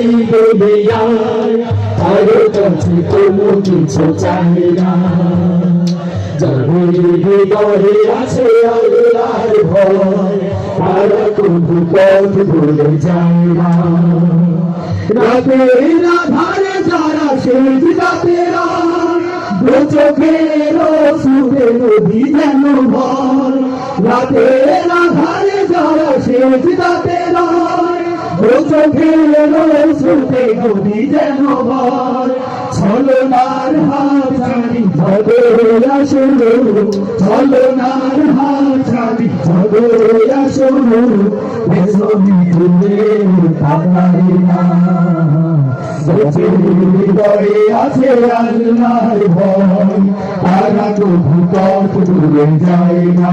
এই দুনিয়ায় কারও কাছে কোনো কিছু চাই না যাদের হৃদয়ে আছে আল্লাহর ভয় তারা কোনো পথ ভুলে যায় না রাতের আধারে যারা শেষ রাতেরা চোখের সুখে নদী যেন শেষ রাতেরা দু চোখের সুখে নদী যেন ভয় ছলনার হাত ছাড়ি ঝগড়া শুরু ছলনার হাত ছাড়ি ঝগড়া শুরু বেসমি তুলে থাকারি না হৃদয়ে আছে আল্লাহর ভয় তারা কবু পথ ভুলে যায় না